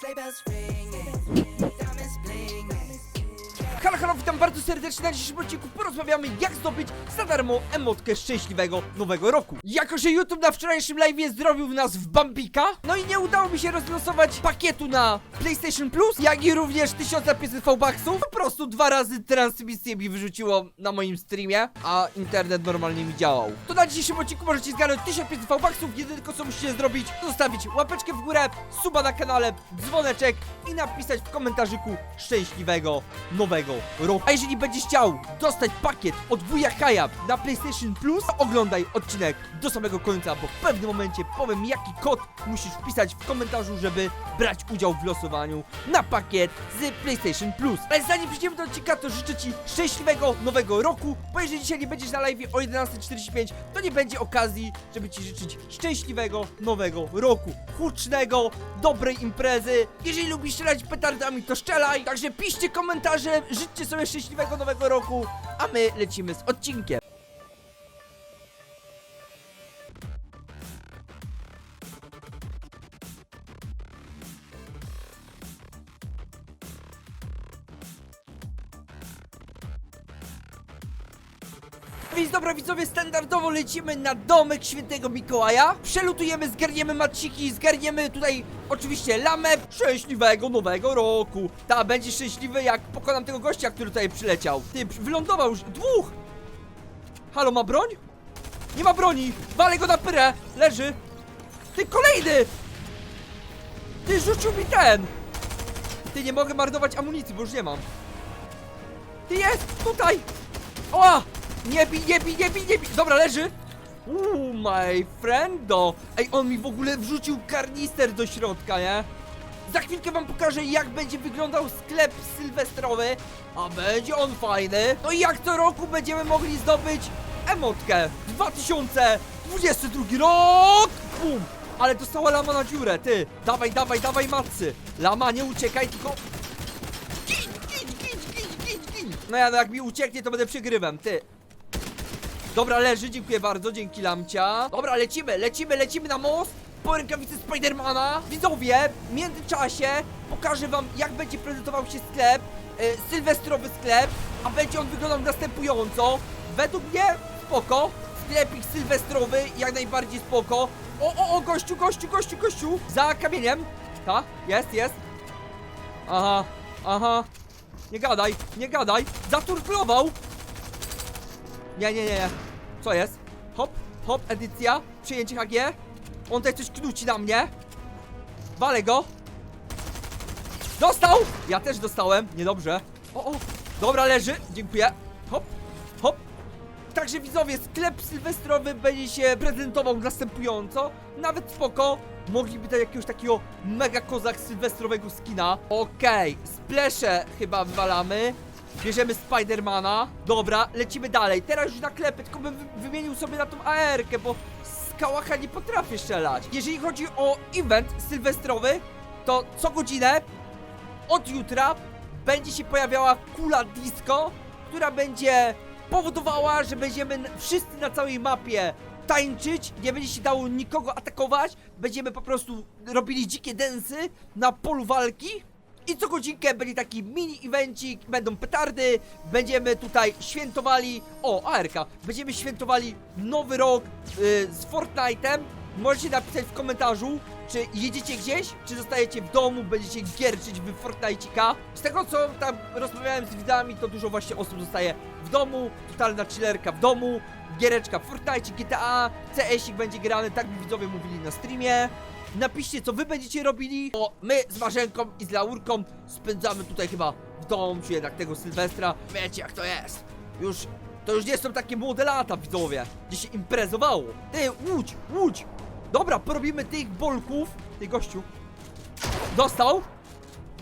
sleigh bells ring. Halo, halo, witam bardzo serdecznie na dzisiejszym odcinku porozmawiamy jak zdobyć za darmo emotkę szczęśliwego nowego roku. Jako, że YouTube na wczorajszym live zrobił nas w Bambika, no i nie udało mi się rozlosować pakietu na PlayStation Plus, jak i również 1500 V-Bucksów, po prostu dwa razy transmisję mi wyrzuciło na moim streamie, a internet normalnie mi działał. To na dzisiejszym odcinku możecie zgarnąć 1500 V-Bucksów, jedyne tylko co musicie zrobić, zostawić łapeczkę w górę, suba na kanale, dzwoneczek i napisać w komentarzyku szczęśliwego nowego roku. A jeżeli będziesz chciał dostać pakiet od wuja na PlayStation Plus, oglądaj odcinek do samego końca, bo w pewnym momencie powiem jaki kod musisz wpisać w komentarzu, żeby brać udział w losowaniu na pakiet z PlayStation Plus. Ale zanim przejdziemy do odcinka, to życzę Ci szczęśliwego nowego roku, bo jeżeli dzisiaj nie będziesz na live o 11.45, to nie będzie okazji, żeby Ci życzyć szczęśliwego nowego roku. Hucznego, dobrej imprezy. Jeżeli lubisz strzelać petardami, to strzelaj. Także piszcie komentarze, życzcie sobie szczęśliwego nowego roku, a my lecimy z odcinkiem. Więc dobra widzowie, standardowo lecimy na domek świętego Mikołaja. Przelutujemy, zgarniemy maciki, zgarniemy tutaj oczywiście lamę Szczęśliwego nowego roku. Ta będzie szczęśliwy jak pokonam tego gościa, który tutaj przyleciał. Ty, wylądował już, dwóch. Halo, ma broń? Nie ma broni, walę go na pyrę, leży. Ty, kolejny. Ty, rzucił mi ten. Ty, nie mogę marnować amunicji, bo już nie mam. Ty, jest, tutaj. O! Nie bij, nie bij, nie bij, nie bij! Dobra, leży! Uuu, my friendo! Ej, on mi w ogóle wrzucił karnister do środka, nie? Za chwilkę wam pokażę, jak będzie wyglądał sklep sylwestrowy, a będzie on fajny. No i jak co roku będziemy mogli zdobyć emotkę. 2022 rok! Bum! Ale dostała lama na dziurę, ty! Dawaj, dawaj, dawaj, matcy! Lama, nie uciekaj, tylko... Gin, gin, gin, gin, gin, gin! No ja, no jak mi ucieknie, to będę przegrywem, ty! Dobra, leży, dziękuję bardzo, dzięki Lamcia. Dobra, lecimy, lecimy, lecimy na most po rękawicy Spidermana. Widzowie, w międzyczasie pokażę wam, jak będzie prezentował się sklep, e, sylwestrowy sklep, a będzie on wyglądał następująco. Według mnie spoko, sklepik sylwestrowy, jak najbardziej spoko. O, o, o, gościu, gościu, gościu, gościu, za kamieniem. Ta, jest, jest. Aha, aha. Nie gadaj, nie gadaj. Zaturklował. Nie, nie, nie, nie. Co jest? Hop, hop, edycja. Przyjęcie HG. On tutaj coś knuci na mnie. Walę go. Dostał! Ja też dostałem. Niedobrze. O, o. Dobra, leży. Dziękuję. Hop, hop. Także widzowie, sklep sylwestrowy będzie się prezentował następująco. Nawet spoko. Mogliby dać jakiegoś takiego mega kozak sylwestrowego skina. Okej, splesze chyba wywalamy. Bierzemy Spidermana. Dobra, lecimy dalej. Teraz już na klepy, tylko bym wy wymienił sobie na tą AR-kę, bo z kałacha nie potrafię strzelać. Jeżeli chodzi o event sylwestrowy, to co godzinę od jutra będzie się pojawiała kula disco, która będzie powodowała, że będziemy wszyscy na całej mapie tańczyć, nie będzie się dało nikogo atakować, będziemy po prostu robili dzikie densy na polu walki. I co godzinkę będzie taki mini evencik, będą petardy, będziemy tutaj świętowali, o ARK, będziemy świętowali nowy rok y, z Fortnite'em. Możecie napisać w komentarzu, czy jedziecie gdzieś, czy zostajecie w domu, będziecie gierczyć w Fortnite'ika. Z tego co tam rozmawiałem z widzami, to dużo właśnie osób zostaje w domu, totalna chillerka w domu, giereczka w Fortnite, GTA, CS-ik będzie grany, tak mi widzowie mówili na streamie. Napiszcie, co wy będziecie robili, bo my z Marzenką i z Laurką spędzamy tutaj chyba w domu, czy jednak tego Sylwestra. Wiecie jak to jest. Już, to już nie są takie młode lata, widzowie, gdzie się imprezowało. Ty, łódź, łódź. Dobra, porobimy tych bolków. Ty, gościu. Dostał.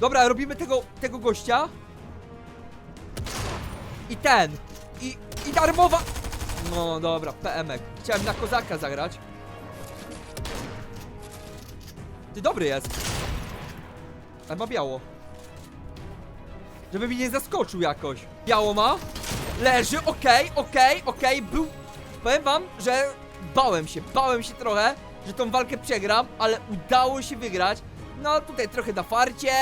Dobra, robimy tego, tego gościa. I ten. I, i darmowa... No dobra, PMek. Chciałem na kozaka zagrać. Ty dobry jest. Ale ma biało. Żeby mi nie zaskoczył jakoś. Biało ma. Leży, okej, okej, okej. Był. Powiem wam, że bałem się, bałem się trochę, że tą walkę przegram, ale udało się wygrać. No tutaj trochę na farcie,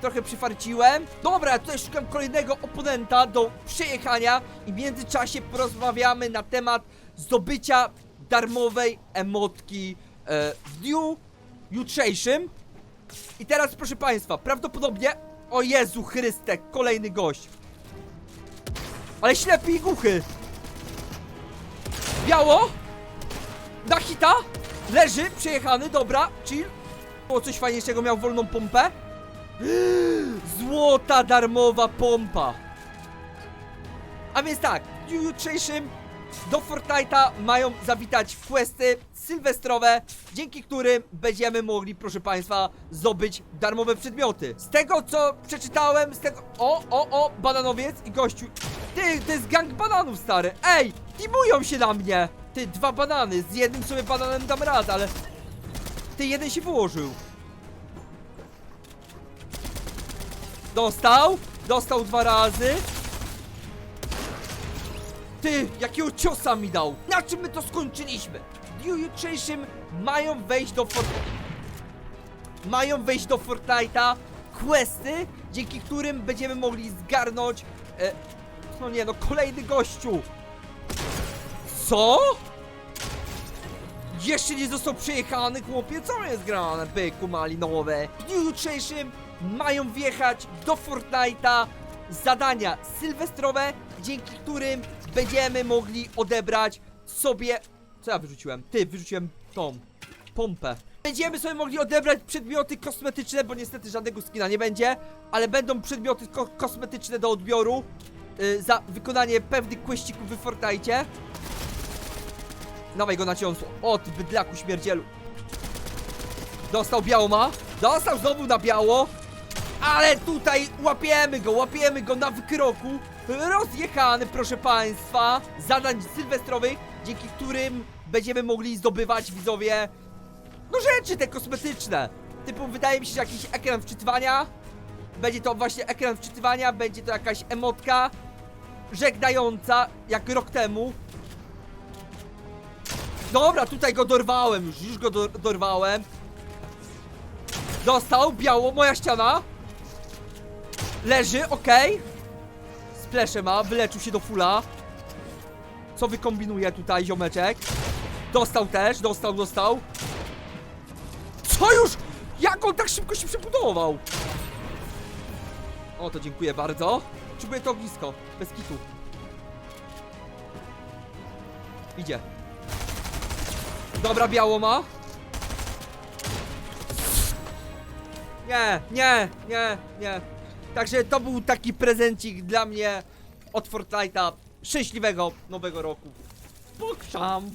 trochę przyfarciłem. Dobra, tutaj szukam kolejnego oponenta do przejechania i w międzyczasie porozmawiamy na temat zdobycia darmowej emotki e, w dniu jutrzejszym. I teraz proszę państwa, prawdopodobnie... O Jezu Chryste, kolejny gość. Ale ślepy i głuchy. Biało. Na. Leży, przejechany, dobra, chill. Było coś fajniejszego, miał wolną pompę. Złota darmowa pompa. A więc tak, w jutrzejszym do Fortnite'a mają zawitać questy sylwestrowe, dzięki którym będziemy mogli, proszę państwa, zdobyć darmowe przedmioty. Z tego co przeczytałem, z tego... O, o, o, bananowiec i gościu. Ty, to jest gang bananów, stary. Ej, timują się na mnie. Ty, dwa banany, z jednym sobie bananem dam radę, ale... Ty, jeden się wyłożył. Dostał, dostał dwa razy. Ty, jakiego ciosa mi dał? Na czym my to skończyliśmy? W dniu jutrzejszym mają wejść do Fort... Mają wejść do Fortnite'a questy, dzięki którym będziemy mogli zgarnąć... E, no nie no, kolejny gościu! Co? Jeszcze nie został przejechany, chłopie? Co jest grane, byku malinowe? W dniu jutrzejszym mają wjechać do Fortnite'a zadania sylwestrowe, dzięki którym będziemy mogli odebrać sobie... Co ja wyrzuciłem? Ty, wyrzuciłem tą pompę. Będziemy sobie mogli odebrać przedmioty kosmetyczne, bo niestety żadnego skina nie będzie, ale będą przedmioty ko kosmetyczne do odbioru y, za wykonanie pewnych questików w Fortnite. Dawaj go na ciąsło. O, ty bydlaku śmierdzielu. Dostał białoma. Dostał znowu na biało. Ale tutaj łapiemy go, łapiemy go na wykroku. Rozjechany, proszę państwa. Zadań sylwestrowych, dzięki którym będziemy mogli zdobywać widzowie. No rzeczy te kosmetyczne. Typu wydaje mi się, że jakiś ekran wczytywania. Będzie to właśnie ekran wczytywania, będzie to jakaś emotka żegnająca, jak rok temu. Dobra, tutaj go dorwałem już, już go do, dorwałem. Dostał, biało, moja ściana. Leży, okej. Splesze ma, wyleczył się do fula. Co wykombinuje tutaj ziomeczek? Dostał też, dostał, dostał. Co już? Jak on tak szybko się przebudował? O, to dziękuję bardzo. Czuję to ognisko, bez kitu. Idzie. Dobra, biało ma. Nie, nie, nie, nie. Także to był taki prezencik dla mnie od Fortnite'a. Szczęśliwego nowego roku. Pokrzam.